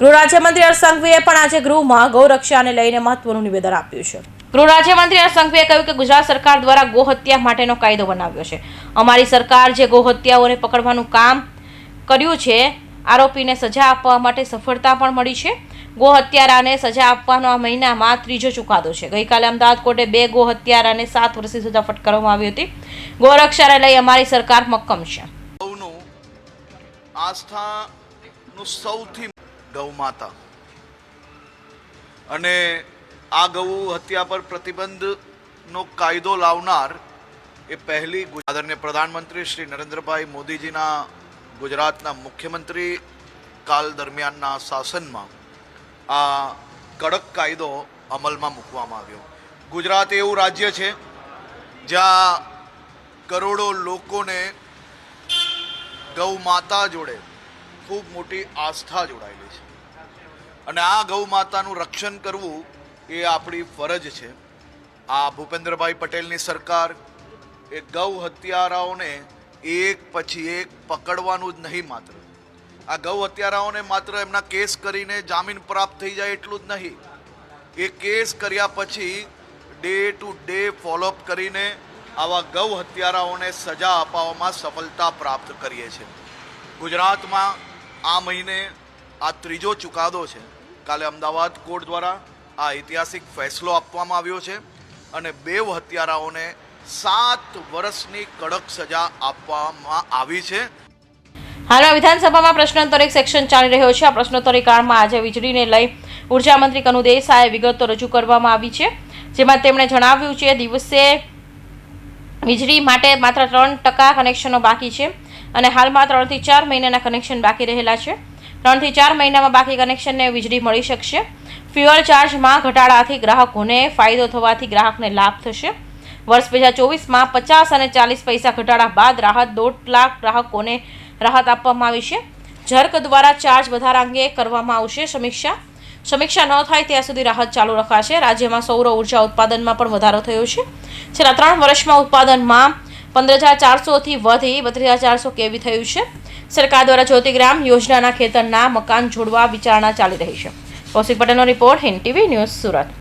ગૃહ રાજ્યમંત્રી હર્ષ સંઘવીએ પણ આજે ગૃહમાં ગૌરક્ષાને લઈને મહત્વનું નિવેદન આપ્યું છે. ગૃહ રાજ્યમંત્રી હર્ષ સંઘવીએ કહ્યું કે ગુજરાત સરકાર દ્વારા ગોહત્યા માટેનો કાયદો બનાવ્યો છે. અમારી સરકાર જે ગોહત્યાઓને પકડવાનું કામ કર્યું છે, આરોપીને સજા આપવા માટે સફળતા પણ મળી છે. ગોહત્યારાને સજા આપવાનો આ મહિનામાં ત્રીજો ચુકાદો છે. ગઈકાલે અમદાવાદ કોર્ટે બે ગોહત્યારાને સાત વર્ષની સજા ફટકારવામાં આવી હતી. ગોરક્ષાને લઈ અમારી સરકાર મક્કમ છે. સૌથી ગૌ માતા. અને આ ગૌ હત્યા પર પ્રતિબંધનો કાયદો લાવનાર એ પહેલી આદરણીય પ્રધાનમંત્રી શ્રી નરેન્દ્રભાઈ મોદીજીના ગુજરાતના મુખ્યમંત્રી કાલ દરમિયાનના શાસનમાં આ કડક કાયદો અમલમાં મૂકવામાં આવ્યો. ગુજરાત એવું રાજ્ય છે, જ્યાં કરોડો લોકોને ગૌ માતા જોડે ખૂબ મોટી આસ્થા જોડાયેલી છે. અને આ ગૌ માતાનું રક્ષણ કરવું એ આપણી ફરજ છે. આ ભૂપેન્દ્રભાઈ પટેલની સરકાર એ ગૌ હત્યારાઓને એક પછી એક પકડવાનું જ નહીં માત્ર. આ ગૌ હત્યારાઓને માત્ર એમના કેસ કરીને જામીન પ્રાપ્ત થઈ જાય એટલું જ નહીં. એ કેસ કર્યા પછી ડે ટુ ડે ફોલોઅપ કરીને આવા ગૌ હત્યારાઓને સજા અપાવવામાં સફળતા પ્રાપ્ત કરીએ છીએ. ગુજરાતમાં આ મહિને આ ત્રીજો ચુકાદો છે. કાલે અમદાવાદ કોર્ટ દ્વારા આ ઐતિહાસિક ફેસલો આપવામાં આવ્યો છે અને બે હત્યારાઓને સાત વર્ષની કડક સજા આપવામાં આવી છે. હાલમાં વિધાનસભામાં પ્રશ્નોત્તરી સેક્શન ચાલી રહ્યો છે. આ પ્રશ્નોત્તરી કાળમાં આજે વીજળીને લઈ ઉર્જામંત્રી કનુ દેસાઈએ વિગતો રજૂ કરવામાં આવી છે. જેમાં તેમણે જણાવ્યું છે, દિવસે વીજળી માટે માત્ર ત્રણ ટકા કનેક્શનો બાકી છે અને હાલમાં ત્રણથી ચાર મહિનાના કનેક્શન બાકી રહેલા છે. ત્રણથી ચાર મહિનામાં બાકી કનેક્શનને વીજળી મળી શકશે. ફ્યુઅલ ચાર્જમાં ઘટાડાથી ગ્રાહકોને ફાયદો થવાથી ગ્રાહકને લાભ થશે. વર્ષ બે હજાર ચોવીસમાં પચાસ અને ચાલીસ પૈસા ઘટાડા બાદ રાહત દોઢ લાખ ગ્રાહકોને રાહત આપવામાં આવી છે. જર્ક દ્વારા ચાર્જ વધારા અંગે કરવામાં આવશે સમીક્ષા. સમીક્ષા ન થાય ત્યાં સુધી રાહત ચાલુ રખાશે. રાજ્યમાં સૌર ઊર્જા ઉત્પાદનમાં પણ વધારો થયો છે. છેલ્લા ત્રણ વર્ષમાં ઉત્પાદનમાં પંદર હજાર ચારસોથી વધી બત્રીસ હજાર ચારસો કેવી થયું છે? સરકાર દ્વારા જ્યોતિગ્રામ યોજનાના ખેતરના મકાન જોડવા વિચારણા ચાલી રહી છે. કૌશિક પટેલનો report Hind TV news Surat.